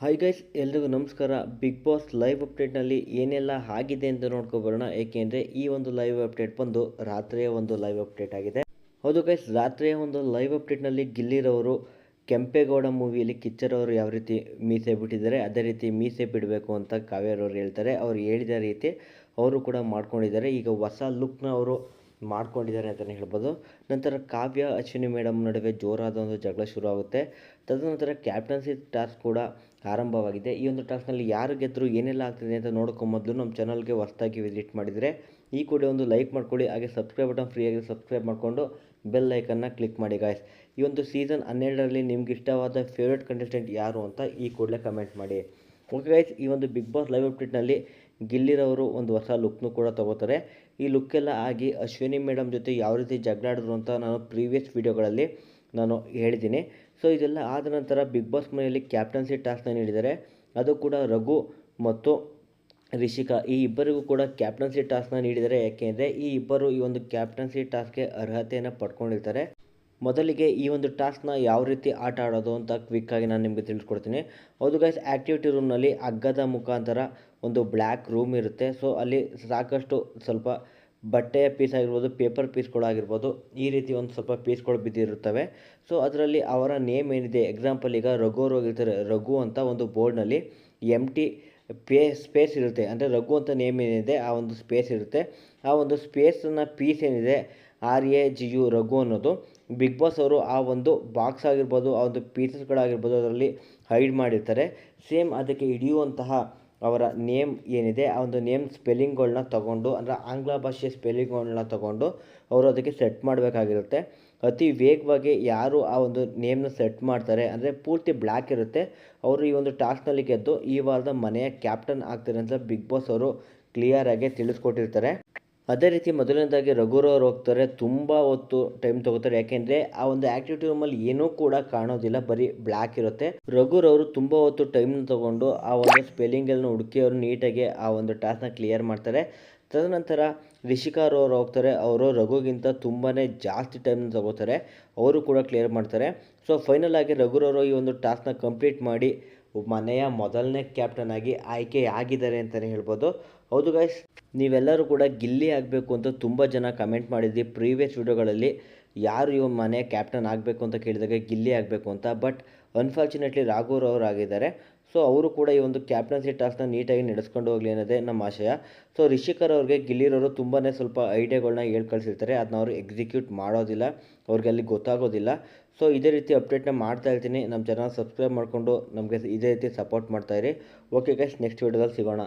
Hi guys ಎಲ್ರಿಗೂ ನಮಸ್ಕಾರ. Big Boss live ಅಪ್ಡೇಟ್ನಲ್ಲಿ ಏನೆಲ್ಲ ಆಗಿದೆ ಅಂತ ನೋಡ್ಕೊಬರೋಣ ಏಕೆಂದರೆ ಈ ಒಂದು ಲೈವ್ ಅಪ್ಡೇಟ್ ಬಂದು ರಾತ್ರಿಯ ಒಂದು ಲೈವ್ ಅಪ್ಡೇಟ್ ಆಗಿದೆ. ಹೌದು ಗೈಸ್ ರಾತ್ರಿಯ ಒಂದು ಲೈವ್ ಅಪ್ಡೇಟ್ನಲ್ಲಿ ಗಿಲ್ಲಿರವರು ಕೆಂಪೇಗೌಡ ಮೂವಿಯಲ್ಲಿ ಕಿಚ್ಚರವರು ಯಾವ ರೀತಿ ಮೀಸೆ ಬಿಟ್ಟಿದ್ದಾರೆ, ಅದೇ ರೀತಿ ಮೀಸೆ ಬಿಡಬೇಕು ಅಂತ ಕಾವ್ಯರವರು ಹೇಳ್ತಾರೆ. ಅವ್ರು ಹೇಳಿದ ರೀತಿ ಅವರು ಕೂಡ ಮಾಡ್ಕೊಂಡಿದ್ದಾರೆ. ಈಗ ಹೊಸ ಲುಕ್ನ ಅವರು ಮಾಡ್ಕೊಂಡಿದ್ದಾರೆ ಅಂತಲೇ ಹೇಳ್ಬೋದು. ನಂತರ ಕಾವ್ಯ, ಅಶ್ವಿನಿ ಮೇಡಮ್ ನಡುವೆ ಜೋರಾದ ಒಂದು ಜಗಳ ಶುರುವಾಗುತ್ತೆ. ತದನಂತರ ಕ್ಯಾಪ್ಟನ್ಸಿ ಟಾಸ್ಕ್ ಕೂಡ ಆರಂಭವಾಗಿದೆ. ಈ ಒಂದು ಟಾಸ್ಕ್ನಲ್ಲಿ ಯಾರು ಗೆದ್ದರು ಏನೆಲ್ಲ ಆಗ್ತಿದೆ ಅಂತ ನೋಡ್ಕೊಂಬೊದಲು ನಮ್ಮ ಚಾನಲ್ಗೆ ಹೊಸದಾಗಿ ವಿಸಿಟ್ ಮಾಡಿದರೆ, ಈ ಕೂಡ ಒಂದು ಲೈಕ್ ಮಾಡ್ಕೊಳ್ಳಿ, ಹಾಗೆ ಸಬ್ಸ್ಕ್ರೈಬ್ ಬಟನ್ ಫ್ರೀಯಾಗಿ ಸಬ್ಸ್ಕ್ರೈಬ್ ಮಾಡಿಕೊಂಡು ಬೆಲ್ ಲೈಕನ್ನು ಕ್ಲಿಕ್ ಮಾಡಿ ಗಾಯ್ಸ್ ಈ ಒಂದು ಸೀಸನ್ ಹನ್ನೆರಡರಲ್ಲಿ ನಿಮ್ಗೆ ಇಷ್ಟವಾದ ಫೇವ್ರೆಟ್ ಕಂಟೆಸ್ಟೆಂಟ್ ಯಾರು ಅಂತ ಈ ಕೂಡಲೇ ಕಮೆಂಟ್ ಮಾಡಿ. ಓಕೆ ಗೈಸ್ ಈ ಒಂದು ಬಿಗ್ ಬಾಸ್ ಲೈವ್ ಅಪ್ಡೇಟ್ನಲ್ಲಿ ಗಿಲ್ಲಿರವರು ಒಂದು ಹೊಸ ಲುಕ್ನು ಕೂಡ ತಗೋತಾರೆ. ಈ ಲುಕ್ಕೆಲ್ಲ ಆಗಿ ಅಶ್ವಿನಿ ಮೇಡಮ್ ಜೊತೆ ಯಾವ ರೀತಿ ಜಗಳಾಡಿದ್ರು ಅಂತ ನಾನು ಪ್ರೀವಿಯಸ್ ವೀಡಿಯೋಗಳಲ್ಲಿ ನಾನು ಹೇಳಿದ್ದೀನಿ. ಸೊ ಇದೆಲ್ಲ ಆದ ನಂತರ ಬಿಗ್ ಬಾಸ್ ಮನೆಯಲ್ಲಿ ಕ್ಯಾಪ್ಟನ್ಸಿ ಟಾಸ್ಕ್ನ ನೀಡಿದ್ದಾರೆ. ಅದು ಕೂಡ ರಘು ಮತ್ತು ರಿಷಿಕಾ. ಈ ಇಬ್ಬರಿಗೂ ಕೂಡ ಕ್ಯಾಪ್ಟನ್ಸಿ ಟಾಸ್ಕ್ನ ನೀಡಿದ್ದಾರೆ. ಯಾಕೆಂದರೆ ಈ ಇಬ್ಬರು ಈ ಒಂದು ಕ್ಯಾಪ್ಟನ್ಸಿ ಟಾಸ್ಕ್ಗೆ ಅರ್ಹತೆಯನ್ನು ಪಡ್ಕೊಂಡಿರ್ತಾರೆ. ಮೊದಲಿಗೆ ಈ ಒಂದು ಟಾಸ್ಕ್ನ ಯಾವ ರೀತಿ ಆಟ ಆಡೋದು ಅಂತ ಕ್ವಿಕ್ಕಾಗಿ ನಾನು ನಿಮಗೆ ತಿಳಿಸ್ಕೊಡ್ತೀನಿ. ಹೌದು ಗೈಸ್ ಆ್ಯಕ್ಟಿವಿಟಿ ರೂಮ್ನಲ್ಲಿ ಹಗ್ಗದ ಮುಖಾಂತರ ಒಂದು ಬ್ಲ್ಯಾಕ್ ರೂಮ್ ಇರುತ್ತೆ. ಸೊ ಅಲ್ಲಿ ಸಾಕಷ್ಟು ಸ್ವಲ್ಪ ಬಟ್ಟೆಯ ಪೀಸ್ ಆಗಿರ್ಬೋದು ಪೇಪರ್ ಪೀಸ್ಗಳಾಗಿರ್ಬೋದು ಈ ರೀತಿ ಒಂದು ಸ್ವಲ್ಪ ಪೀಸ್ಗಳು ಬಿದ್ದಿರುತ್ತವೆ. ಸೊ ಅದರಲ್ಲಿ ಅವರ ನೇಮ್ ಏನಿದೆ ಎಕ್ಸಾಂಪಲ್ ಈಗ ರಘು ಅವ್ರು ಹೋಗಿರ್ತಾರೆ ರಘು ಅಂತ ಒಂದು ಬೋರ್ಡ್ನಲ್ಲಿ ಎಂ ಟಿ ಪೇ ಸ್ಪೇಸ್ ಇರುತ್ತೆ. ಅಂದರೆ ರಘು ಅಂತ ನೇಮ್ ಏನಿದೆ, ಆ ಒಂದು ಸ್ಪೇಸ್ ಇರುತ್ತೆ. ಆ ಒಂದು ಸ್ಪೇಸನ್ನು ಪೀಸ್ ಏನಿದೆ R A G U Raghu ಅನ್ನೋದು. ಬಿಗ್ ಬಾಸ್ ಅವರು ಆ ಒಂದು ಬಾಕ್ಸ್ ಆಗಿರ್ಬೋದು, ಆ ಒಂದು ಪೀಸಸ್ಗಳಾಗಿರ್ಬೋದು ಅದರಲ್ಲಿ ಹೈಡ್ ಮಾಡಿರ್ತಾರೆ. ಸೇಮ್ ಅದಕ್ಕೆ ಹಿಡಿಯುವಂತಹ ಅವರ ನೇಮ್ ಏನಿದೆ, ಆ ಒಂದು ನೇಮ್ ಸ್ಪೆಲ್ಲಿಂಗ್ಗಳನ್ನ ತಗೊಂಡು, ಅಂದರೆ ಆಂಗ್ಲ ಭಾಷೆಯ ಸ್ಪೆಲ್ಲಿಂಗ್ಗಳನ್ನ ತಗೊಂಡು, ಅವರು ಅದಕ್ಕೆ ಸೆಟ್ ಮಾಡಬೇಕಾಗಿರುತ್ತೆ. ಅತಿ ವೇಗವಾಗಿ ಯಾರು ಆ ಒಂದು ನೇಮ್ನ ಸೆಟ್ ಮಾಡ್ತಾರೆ, ಅಂದರೆ ಪೂರ್ತಿ ಬ್ಲ್ಯಾಕ್ ಇರುತ್ತೆ. ಅವರು ಈ ಒಂದು ಟಾಸ್ಕ್ನಲ್ಲಿ ಗೆದ್ದು ಈ ವಾರದ ಮನೆಯ ಕ್ಯಾಪ್ಟನ್ ಆಗ್ತಾರೆ ಅಂತ ಬಿಗ್ ಬಾಸ್ ಅವರು ಕ್ಲಿಯರಾಗಿ ತಿಳಿಸ್ಕೊಟ್ಟಿರ್ತಾರೆ. ಅದೇ ರೀತಿ ಮೊದಲನೇದಾಗಿ ರಘುರವ್ರು ಹೋಗ್ತಾರೆ, ತುಂಬ ಹೊತ್ತು ಟೈಮ್ ತಗೋತಾರೆ. ಯಾಕೆಂದರೆ ಆ ಒಂದು ಆ್ಯಕ್ಟಿವಿಟಿ ರೂಮಲ್ಲಿ ಏನೂ ಕೂಡ ಕಾಣೋದಿಲ್ಲ, ಬರೀ ಬ್ಲ್ಯಾಕ್ ಇರುತ್ತೆ. ರಘುರವರು ತುಂಬ ಹೊತ್ತು ಟೈಮ್ನ ತಗೊಂಡು ಆ ಒಂದು ಸ್ಪೆಲ್ಲಿಂಗನ್ನು ಹುಡುಕಿ ಅವರು ನೀಟಾಗಿ ಆ ಒಂದು ಟಾಸ್ಕ್ನ ಕ್ಲಿಯರ್ ಮಾಡ್ತಾರೆ. ತದನಂತರ ರಿಷಿಕಾರವ್ರು ಹೋಗ್ತಾರೆ. ಅವರು ರಘುಗಿಂತ ತುಂಬಾ ಜಾಸ್ತಿ ಟೈಮ್ನ ತಗೋತಾರೆ. ಅವರು ಕೂಡ ಕ್ಲಿಯರ್ ಮಾಡ್ತಾರೆ. ಸೊ ಫೈನಲಾಗಿ ರಘುರವರು ಈ ಒಂದು ಟಾಸ್ಕ್ನ ಕಂಪ್ಲೀಟ್ ಮಾಡಿ ಮನೆಯ ಮೊದಲನೇ ಕ್ಯಾಪ್ಟನ್ ಆಗಿ ಆಯ್ಕೆ ಆಗಿದ್ದಾರೆ ಅಂತಲೇ ಹೇಳ್ಬೋದು. ಹೌದು ಗೈಸ್ ನೀವೆಲ್ಲರೂ ಕೂಡ ಗಿಲ್ಲಿ ಆಗಬೇಕು ಅಂತ ತುಂಬ ಜನ ಕಮೆಂಟ್ ಮಾಡಿದ್ರಿ ಪ್ರೀವಿಯಸ್ ವಿಡಿಯೋಗಳಲ್ಲಿ. ಯಾರು ಇವ ಮನೆ ಕ್ಯಾಪ್ಟನ್ ಆಗಬೇಕು ಅಂತ ಕೇಳಿದಾಗ ಗಿಲ್ಲಿ ಆಗಬೇಕು ಅಂತ. ಬಟ್ ಅನ್ಫಾರ್ಚುನೇಟ್ಲಿ ರಾಘುರವ್ರು ಅವರು ಆಗಿದ್ದಾರೆ. ಸೊ ಅವರು ಕೂಡ ಈ ಒಂದು ಕ್ಯಾಪ್ಟನ್ಸಿ ಟಾಸ್ಕ್ನ ನೀಟಾಗಿ ನಡೆಸ್ಕೊಂಡು ಹೋಗಲಿ ಅನ್ನೋದೇ ನಮ್ಮ ಆಶಯ. ಸೊ ರಿಷಿಕರ್ ಅವ್ರಿಗೆ ಗಿಲ್ಲಿರೋರು ತುಂಬಾ ಸ್ವಲ್ಪ ಐಡಿಯಾಗಳನ್ನ ಹೇಳ್ಕಳ್ಸಿರ್ತಾರೆ ಅದನ್ನ ಅವರು ಎಕ್ಸಿಕ್ಯೂಟ್ ಮಾಡೋದಿಲ್ಲ. ಅವ್ರಿಗೆ ಅಲ್ಲಿ ಗೊತ್ತಾಗೋದಿಲ್ಲ. ಸೊ ಇದೇ ರೀತಿ ಅಪ್ಡೇಟ್ನ ಮಾಡ್ತಾ ಇರ್ತೀನಿ. ನಮ್ಮ ಚಾನಲ್ ಸಬ್ಸ್ಕ್ರೈಬ್ ಮಾಡಿಕೊಂಡು ನಮಗೆ ಇದೇ ರೀತಿ ಸಪೋರ್ಟ್ ಮಾಡ್ತಾಯಿರಿ ಓಕೆ ಗೈಸ್ ನೆಕ್ಸ್ಟ್ ವೀಡಿಯೋದಲ್ಲಿ ಸಿಗೋಣ.